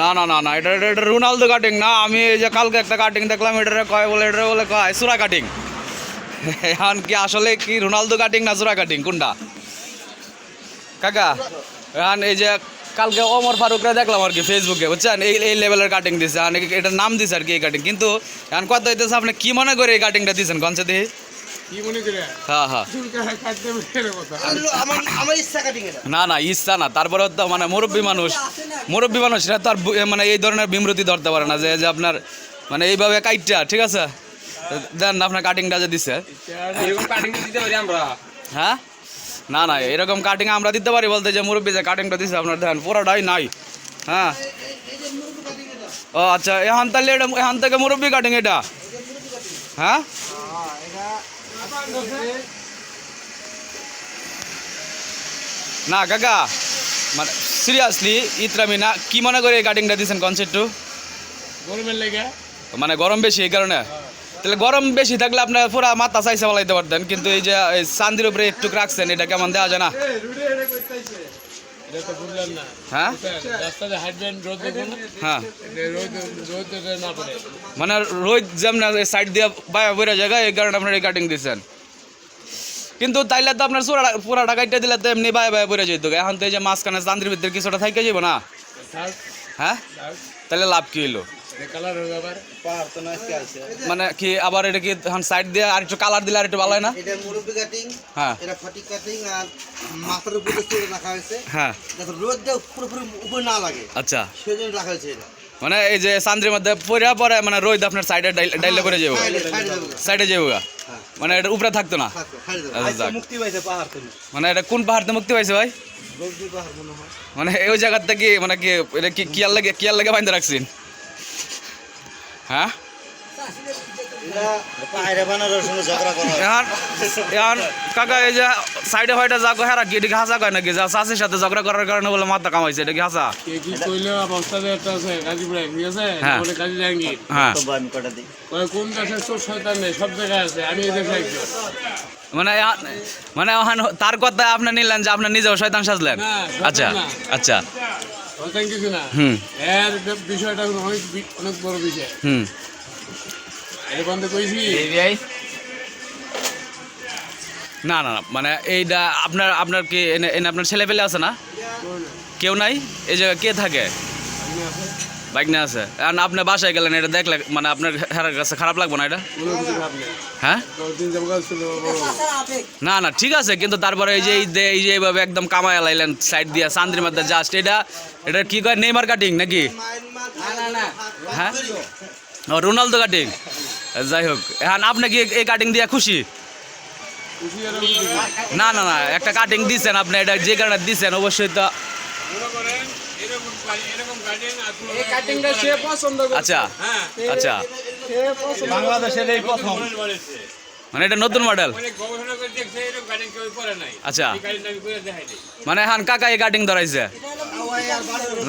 না না না না, এটা এটা এটা রোনালদো কাটিং না, আমি এই যে কালকে একটা কাটিং দেখলাম, এটারে কয় বলে এটা বলে কয়, সুরা কাটিং এখন কি আসলে কি রোনালদো কাটিং না সুরা কাটিং কোনটা? কাকা, এখন এই যে কালকে ওমর ফারুকরা দেখলাম আর কি ফেসবুকে বুঝছেন? এই এই লেভেলের কাটিং দিছে এটার নাম দিছে আর কি এই কাটিং কিন্তু এখন কত হইতেছে আপনি কি মনে করে এই কাটিংটা দিয়েছেন কনসে দিয়ে কি মনে করে? হ্যাঁ হ্যাঁ। না না ইচ্ছা না। তারপরে তো মানে মুরব্বী মানুষ মুরব্বী মানুষ সেটা তো আর মানে এই ধরনের বিমৃতি ধরতে পারে না যে যে আপনার মানে এইভাবে কাইটটা ঠিক আছে? দেন আপনার কাটিংটা যে দিছে। এরকম কাটিং দিতে পারি আমরা? হ্যাঁ? না না এরকম কাটিং আমরা দিতে পারি বলতে যে মুরব্বী যে কাটিংটা দিছে আপনার দেন পুরোটাই নাই। হ্যাঁ? ও আচ্ছা এখান তাহলে এটা এখান থেকে মুরব্বী কাটিং এটা হ্যাঁ? না কাকা মানে সিরিয়াসলি ইতরামি না কি মনে করে এই কাটিংটা দিয়েছেন কনসেপ্টটু গরমের লেগে। মানে গরম বেশি এই কারণে? তাহলে গরম বেশি থাকলে আপনার পুরা মাথা চাইছে বলাইতে পারতেন কিন্তু এই যে চান্দির উপরে একটু রাখছেন এটা কেমন দেওয়া যায় না? হ্যাঁ? হ্যাঁ। মানে রোদ যেমন সাইড দিয়ে বাইরে বেরো জায়গায় এই কারণে আপনার কাটিং দিচ্ছেন কিন্তু তাইলে তো আপনার পুরা পুরা টাকাইটা দিলে তো এমনি বায়ে বায়ে বেরো যেত এখন তো এই যে মাঝখানে তান্ত্রিক ভিতরে কিছুটা থাইকে যাব না? থাক হ্যাঁ? তাহলে লাভ কি আছে মানে কি আবার এটা কি সাইড দিয়ে আর একটু কালার দিলে আর একটু ভালো হয় না? এটা মুরব্বি কাটিং হ্যাঁ। এটা ফটিক কাটিং আর মাথার উপরে চুল রাখা হয়েছে। হ্যাঁ। যাতে পুরোপুরি উপরে না লাগে। আচ্ছা। সেই জন্য রাখা হয়েছে এটা। মানে এই যে চান্দ্রির মধ্যে পরে পরে মানে রোদ আপনার সাইডে ডাইলে করে যাব। সাইডে যাব। হ্যাঁ। মানে এটা উপরে থাকতো না? আচ্ছা, যাক। মুক্তি পাইছে পাহাড় মানে এটা কোন পাহাড়তে মুক্তি পাইছে ভাই? মনে ওই জায়গার থেকে মানে কি কিয়ার লাগে কিয়ার লাগে বাইন্দা রাখছেন? হ্যাঁ? কাকা এই যে সাইডে ফাইডে যা কয় এটা কি কয় নাকি? যা চাষির সাথে ঝগড়া করার কারণে বলে মাথা কামাইছে এটা কি হাসা। কে কি কইলো অবস্থাতে একটা আছে গাজীপুরে ঠিক আছে হ্যাঁ। হ্যাঁ। মানে মানে তার কথা আপনি নিলেন যে আপনি নিজেও শয়তান সাজলেন? আচ্ছা আচ্ছা। হুম। এর বিষয়টা অনেক অনেক বড় বিষয়। হুম। না না না মানে এইটা আপনার আপনার কি এনে আপনার ছেলে পেলে আছে না? কেউ নাই? এই জায়গায় কে থাকে? বাইক না আছে। এখন আপনি বাসায় গেলেন এটা দেখলে মানে আপনার হেরার কাছে খারাপ লাগবে না এটা? হ্যাঁ? না না ঠিক আছে কিন্তু তারপরে এই যে এই যে এইভাবে একদম কামায় লাইলেন সাইড দিয়ে চান্দ্রির মধ্যে জাস্ট এটা এটা কি কয় নেইমার কাটিং নাকি? হ্যাঁ? ও রোনালদো কাটিং? যাই হোক এখন আপনি কি এই কাটিং দিয়ে খুশি। না না না একটা কাটিং দিছেন আপনি এটা যে কারণে দিছেন অবশ্যই তো মনে আচ্ছা হ্যাঁ। আচ্ছা। বাংলাদেশের এই প্রথম। মানে এটা নতুন মডেল অনেক গবেষণা করে দেখছে এরকম কাটিং কেউ করে নাই। আচ্ছা। মানে এখন কাকা এই কাটিং ধরাইছে?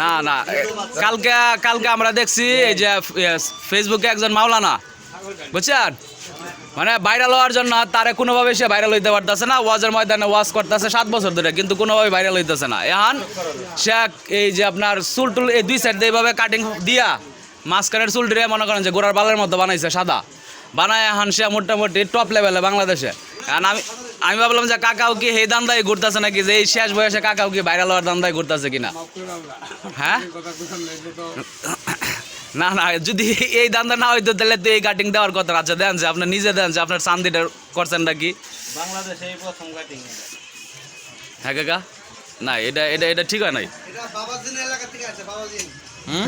না না কালকে কালকে আমরা দেখছি এই যে ফেসবুকে একজন মাওলানা বুঝছেন? মানে ভাইরাল হওয়ার জন্য তারে কোনোভাবে সে ভাইরাল হইতে পারতেছে না, ওয়াজের ময়দানে ওয়াজ করতেছে সাত বছর ধরে, কিন্তু কোনোভাবে ভাইরাল হইতেছে না। এখন সে এই যে আপনার চুল টুল এই দুই সাইড এইভাবে কাটিং দিয়া মাঝখানের চুল দিয়ে মনে করেন যে গোড়ার বালের মতো বানাইছে সাদা। বানায় এখন সে মোটামুটি টপ লেভেলে বাংলাদেশে। এখন আমি আমি ভাবলাম যে কাকাও কি এই দান্দায় ঘুরতেছে নাকি যে এই শেষ বয়সে কাকাও কি ভাইরাল হওয়ার দান্দায় ঘুরতেছে কিনা? হ্যাঁ? না না যদি এই দান্দা না হইতো তাহলে তো এই কাটিং দেওয়ার কথা আচ্ছা দেন যে আপনার নিজে দেন যে আপনার চান্দিটা করছেন নাকি? বাংলাদেশে এই প্রথম কাটিং হ্যাঁ কাকা? না এটা এটা এটা ঠিক হয় নাই। এটা বাবাজিন এলাকা থেকে আছে বাবাজিন। হুম?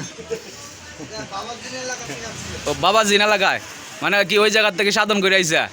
এটা বাবাজিন এলাকা থেকে আছে ও বাবা জিনা লাগায় মানে কি ওই জায়গার থেকে সাধন করে আইসা?